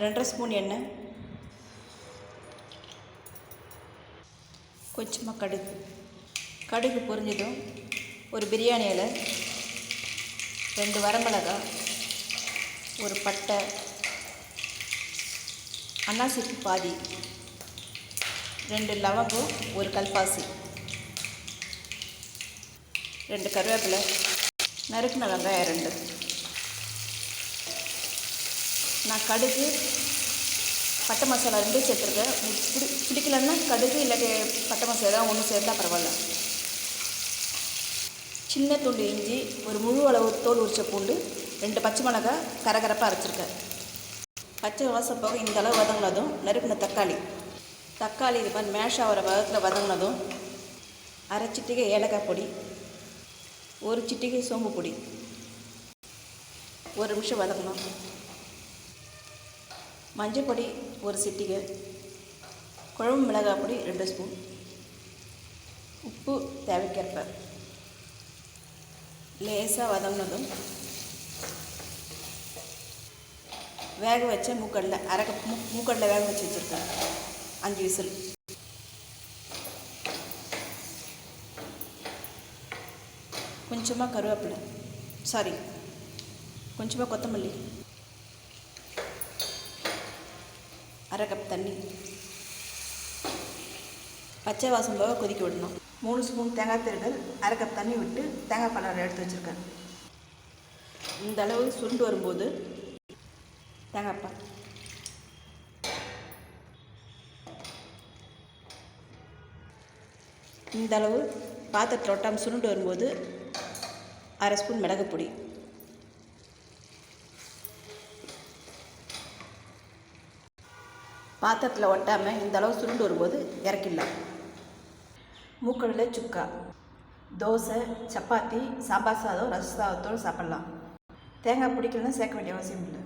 ரெண்டரை ஸ்பூன் எண்ணெய். கொஞ்சமாக கடுகு. கடுகு பொரிஞ்சதும் ஒரு பிரியாணி இலை ரெண்டு வரமிளகா ஒரு பட்டை அன்னாசிக்கு பாதி ரெண்டு லவங்கம் ஒரு கல்பாசி ரெண்டு கருவேப்பிலை நறுக்குன வெங்காயம் ரெண்டு. நான் கடுகு பட்டை மசாலா ரெண்டும் சேர்த்துருக்கேன். உங்களுக்கு பிடி பிடிக்கலன்னா கடுகு இல்லாட்டி பட்டை மசாலா ஒன்று சேர்த்தா பரவாயில்ல. சின்ன துண்டு இஞ்சி ஒரு முழு அளவு தோல் உரிச்ச பூண்டு ரெண்டு பச்சை மிளகா கரகரப்பாக அரைச்சிருக்கேன். பச்சை வாசம் போக இந்த அளவு வதங்கினதும் நறுக்கின தக்காளி. தக்காளி இது மாதிரி மேஷ் ஆகிற பதத்தில் வதங்கினதும் அரை சிட்டிகை ஏலக்காய் பொடி ஒரு சிட்டிகை சோம்பு பொடி. ஒரு நிமிஷம் வதங்கணும் மஞ்சள் பொடி ஒரு சிட்டிகை குழம்பு மிளகாய் பொடி ரெண்டு ஸ்பூன் உப்பு தேவைக்கேற்ப. லேசாக வதங்கினதும் வேக வச்ச மூக்கடலை அரை கப் மூ மூக்கடலை வேக வச்சு வச்சுருக்கேன். அஞ்சு விசில். கொஞ்சமாக கருவேப்பிலை சாரி கொஞ்சமாக கொத்தமல்லி. அரை கப் தண்ணி. பச்சை வாசம் போக கொதிக்க விடணும். மூணு ஸ்பூன் தேங்காய் திருடல் அரை கப் தண்ணி விட்டு தேங்காய் பழம் எடுத்து வச்சுருக்கேன். இந்த அளவு சுருண்டு வரும்போது தேங்காய்ப்பால் இந்த அளவு பாத்திரத்தில் ஒட்டாமல் சுருண்டு வரும்போது அரை ஸ்பூன் மிளகுப்பொடி பாத்திரத்தில் ஒட்டாமல் இந்தளவு சுருண்டு வரும்போது இறக்கிடலாம். மூக்கடலை சுக்கா தோசை சப்பாத்தி சாம்பார் சாதம் ரச சாதத்தோடு சாப்பிட்லாம். தேங்காய் பிடிக்கலன்னா சேர்க்க வேண்டிய அவசியம் இல்லை.